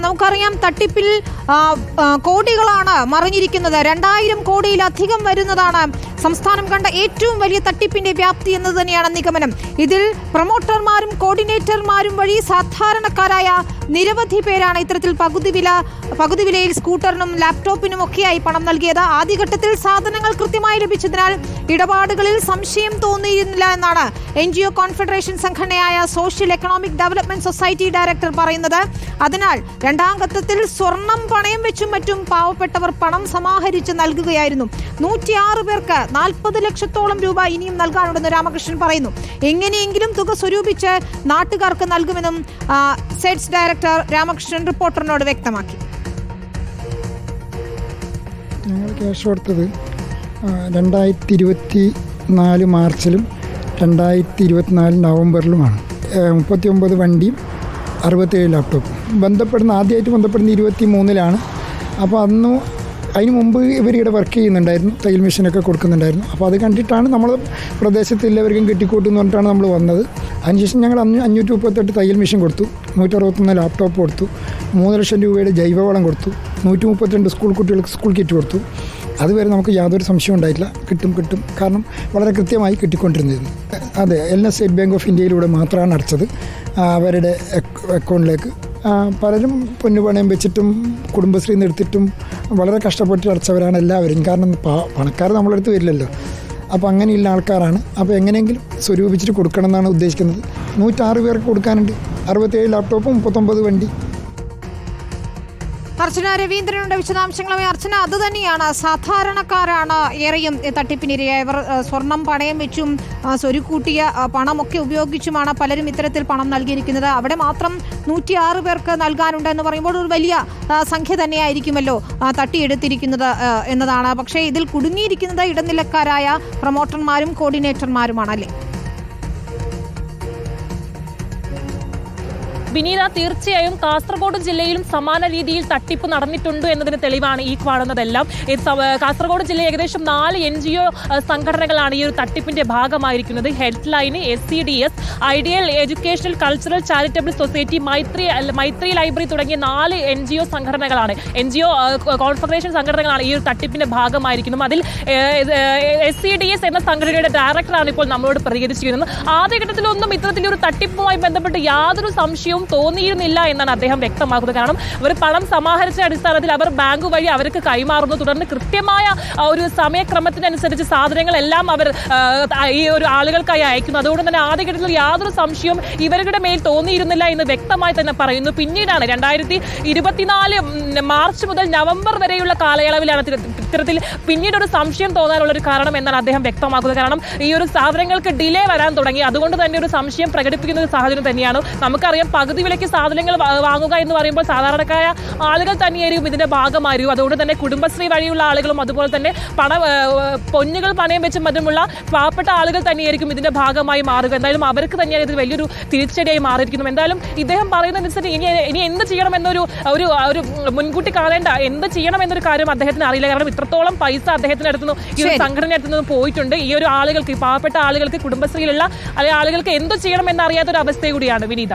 നമുക്കറിയാം തട്ടിപ്പിൽ കോടികളാണ് മറിഞ്ഞിരിക്കുന്നത്. രണ്ടായിരം കോടിയിലധികം വരുന്നതാണ് സംസ്ഥാനം കണ്ട ഏറ്റവും വലിയ തട്ടിപ്പിന്റെ വ്യാപ്തി എന്നത് തന്നെയാണ് നിഗമനം. ഇതിൽ പ്രൊമോട്ടർമാരും കോർഡിനേറ്റർമാരും വഴി സാധാരണക്കാരായ നിരവധി പേരാണ് ഇത്തരത്തിൽ പകുതി വില പകുതി വിലയിൽ സ്കൂട്ടറിനും ലാപ്ടോപ്പിനും ഒക്കെയായി പണം നൽകിയത്. ആദ്യഘട്ടത്തിൽ സാധനങ്ങൾ കൃത്യമായി ലഭിച്ചതിനാൽ ഇടപാടുകളിൽ സംശയം തോന്നിയിരുന്നില്ല എന്നാണ് എൻ ജി ഒ കോൺഫെഡറേഷൻ സംഘടനയായ social economic development society director പറയുന്നത്. അതിനാൽ രണ്ടാം ഘട്ടത്തിൽ സ്വർണം പണയം വെച്ചും മറ്റും പാവപ്പെട്ടവർ പണം സമാഹരിച്ച് നൽകുകയായിരുന്നു. നൂറ്റിയാറ് പേർക്ക് നാൽപ്പത് ലക്ഷത്തോളം രൂപ ഇനിയും നൽകാനുണ്ടെന്ന് രാമകൃഷ്ണൻ പറയുന്നു. എങ്ങനെയെങ്കിലും തുക സ്വരൂപിച്ച് നാട്ടുകാർക്ക് നൽകുമെന്നും സെറ്റ്സ് ഡയറക്ടർ രാമകൃഷ്ണൻ റിപ്പോർട്ടറിനോട് വ്യക്തമാക്കി. ഞങ്ങൾ ക്യാഷ് കൊടുത്തത് രണ്ടായിരത്തി ഇരുപത്തി നാല് മാർച്ചിലും രണ്ടായിരത്തി ഇരുപത്തിനാല് നവംബറിലുമാണ്. മുപ്പത്തി ഒമ്പത് വണ്ടിയും അറുപത്തേഴ് ലാപ്ടോപ്പും. ബന്ധപ്പെടുന്ന ആദ്യമായിട്ട് ബന്ധപ്പെടുന്ന ഇരുപത്തി മൂന്നിലാണ് അപ്പോൾ അന്ന് അതിന് മുമ്പ് ഇവർ ഇവിടെ വർക്ക് ചെയ്യുന്നുണ്ടായിരുന്നു. തയ്യൽ മെഷീനൊക്കെ കൊടുക്കുന്നുണ്ടായിരുന്നു. അപ്പോൾ അത് കണ്ടിട്ടാണ് നമ്മൾ പ്രദേശത്ത് എല്ലാവർക്കും കിട്ടിക്കൂട്ടെന്ന് പറഞ്ഞിട്ടാണ് നമ്മൾ വന്നത്. അതിനുശേഷം ഞങ്ങൾ അന്ന് അഞ്ഞൂറ്റി മുപ്പത്തെട്ട് തയ്യൽ മെഷീൻ കൊടുത്തു. നൂറ്ററുപത്തൊന്ന് ലാപ്ടോപ്പ് കൊടുത്തു. മൂന്ന് ലക്ഷം രൂപയുടെ ജൈവവളം കൊടുത്തു. നൂറ്റി മുപ്പത്തിരണ്ട് സ്കൂൾ കുട്ടികൾക്ക് സ്കൂൾ കിറ്റ് കൊടുത്തു. അതുവരെ നമുക്ക് യാതൊരു സംശയവും ഉണ്ടായിട്ടില്ല. കിട്ടും കിട്ടും. കാരണം വളരെ കൃത്യമായി കിട്ടിക്കൊണ്ടിരുന്നിരുന്നു അതെ എസ് സ്റ്റേറ്റ് ബാങ്ക് ഓഫ് ഇന്ത്യയിലൂടെ മാത്രമാണ് അടച്ചത്. അവരുടെ അക്കൗണ്ടിലേക്ക് പലരും പൊന്നുപണയം വെച്ചിട്ടും കുടുംബശ്രീ എടുത്തിട്ടും വളരെ കഷ്ടപ്പെട്ട് അടച്ചവരാണ് എല്ലാവരും. കാരണം പണക്കാർ നമ്മളടുത്ത് വരില്ലല്ലോ. അപ്പോൾ അങ്ങനെയുള്ള ആൾക്കാരാണ്. അപ്പോൾ എങ്ങനെയെങ്കിലും സ്വരൂപിച്ചിട്ട് കൊടുക്കണം എന്നാണ് ഉദ്ദേശിക്കുന്നത്. നൂറ്റാറ് പേർക്ക് കൊടുക്കാനുണ്ട്. അറുപത്തേഴ് ലാപ്ടോപ്പും മുപ്പത്തൊമ്പത് വണ്ടി. അർച്ചന രവീന്ദ്രനുണ്ട്. വിശദാംശങ്ങളുമായി അർച്ചന അത് തന്നെയാണ്. സാധാരണക്കാരാണ് ഏറെയും തട്ടിപ്പിനിരയായവർ സ്വർണം പണയം വെച്ചും സ്വരുക്കൂട്ടിയ പണമൊക്കെ ഉപയോഗിച്ചുമാണ് പലരും ഇത്തരത്തിൽ പണം നൽകിയിരിക്കുന്നത്. അവിടെ മാത്രം നൂറ്റിയാറ് പേർക്ക് നൽകാനുണ്ട് എന്ന് പറയുമ്പോൾ ഒരു വലിയ സംഖ്യ തന്നെയായിരിക്കുമല്ലോ തട്ടിയെടുത്തിരിക്കുന്നത് എന്നതാണ്. പക്ഷേ ഇതിൽ കുടുങ്ങിയിരിക്കുന്നത് ഇടനിലക്കാരായ പ്രൊമോട്ടർമാരും കോർഡിനേറ്റർമാരുമാണ് അല്ലേ വിനീത തീർച്ചയായും കാസർഗോഡ് ജില്ലയിലും സമാന രീതിയിൽ തട്ടിപ്പ് നടന്നിട്ടുണ്ട് എന്നതിന് തെളിവാണ് ഈ കാണുന്നതെല്ലാം. കാസർഗോഡ് ജില്ലയിൽ ഏകദേശം നാല് എൻ ജി ഒ സംഘടനകളാണ് ഈ ഒരു തട്ടിപ്പിന്റെ ഭാഗമായിരിക്കുന്നത്. Health line S C D S ideal educational cultural charitable society Maithri Maithri library തുടങ്ങിയ നാല് എൻ ജി ഒ സംഘടനകളാണ്. എൻ ജി ഒ കോൺഫെഡറേഷൻ സംഘടനകളാണ് ഈ ഒരു തട്ടിപ്പിന്റെ ഭാഗമായിരിക്കുന്നത്. അതിൽ എസ് സി ഡി എസ് എന്ന സംഘടനയുടെ ഡയറക്ടറാണ് ഇപ്പോൾ നമ്മളോട് പ്രതികരിച്ചിരിക്കുന്നത്. ആദ്യഘട്ടത്തിലൊന്നും ഇത്തരത്തിലൊരു തട്ടിപ്പുമായി ബന്ധപ്പെട്ട് യാതൊരു സംശയവും തോന്നിയിരുന്നില്ല എന്നാണ് അദ്ദേഹം വ്യക്തമാക്കുന്നത്. കാരണം അവർ പണം സമാഹരിച്ച അടിസ്ഥാനത്തിൽ അവർ ബാങ്ക് വഴി അവർക്ക് കൈമാറുന്നു. തുടർന്ന് കൃത്യമായ ഒരു സമയക്രമത്തിനനുസരിച്ച് സാധനങ്ങളെല്ലാം അവർ ഈ ഒരു ആളുകൾക്കായി അയക്കുന്നു. അതുകൊണ്ട് തന്നെ ആദ്യഘട്ടത്തിൽ യാതൊരു സംശയവും ഇവരുടെ മേൽ തോന്നിയിരുന്നില്ല എന്ന് വ്യക്തമായി തന്നെ പറയുന്നു. പിന്നീടാണ് രണ്ടായിരത്തി ഇരുപത്തിനാല് മാർച്ച് മുതൽ നവംബർ വരെയുള്ള കാലയളവിലാണ് ഇത്തര- ഇത്തരത്തിൽ പിന്നീട് ഒരു സംശയം തോന്നാനുള്ള ഒരു കാരണം എന്നാണ് അദ്ദേഹം വ്യക്തമാക്കുന്നത്. കാരണം ഈ ഒരു സാധനങ്ങൾക്ക് ഡിലേ വരാൻ തുടങ്ങി. അതുകൊണ്ട് തന്നെ ഒരു സംശയം പ്രകടിപ്പിക്കുന്ന ഒരു സാഹചര്യം തന്നെയാണ്. നമുക്കറിയാം പകുതി വിലയ്ക്ക് സാധനങ്ങൾ വാങ്ങുക എന്ന് പറയുമ്പോൾ സാധാരണക്കാരായ ആളുകൾ തന്നെയായിരിക്കും ഇതിന്റെ ഭാഗമായിരിക്കും. അതുകൊണ്ട് തന്നെ കുടുംബശ്രീ വഴിയുള്ള ആളുകളും അതുപോലെ തന്നെ പണ പൊന്നുകൾ പണയം വെച്ചും മറ്റുമുള്ള പാവപ്പെട്ട ആളുകൾ തന്നെയായിരിക്കും ഇതിന്റെ ഭാഗമായി മാറുക. എന്തായാലും അവർക്ക് തന്നെയാണ് ഇത് വലിയൊരു തിരിച്ചടിയായി മാറിയിരിക്കുന്നു എന്തായാലും ഇദ്ദേഹം പറയുന്നതനുസരിച്ച് ഇനി ഇനി എന്ത് ചെയ്യണം എന്നൊരു ഒരു ഒരു മുൻകൂട്ടി കാണേണ്ട എന്ത് ചെയ്യണം എന്നൊരു കാര്യം അദ്ദേഹത്തിന് അറിയില്ല. കാരണം ഇത്രത്തോളം പൈസ അദ്ദേഹത്തിന്റെ അടുത്തുനിന്ന് ഈ ഒരു സംഘടന അടുത്തുനിന്ന് പോയിട്ടുണ്ട്. ഈ ഒരു ആളുകൾക്ക് പാവപ്പെട്ട ആളുകൾക്ക് കുടുംബശ്രീയിലുള്ള അല്ലെങ്കിൽ ആളുകൾക്ക് എന്ത് ചെയ്യണം എന്നറിയാത്ത ഒരു അവസ്ഥ കൂടിയാണ്. വിനീത.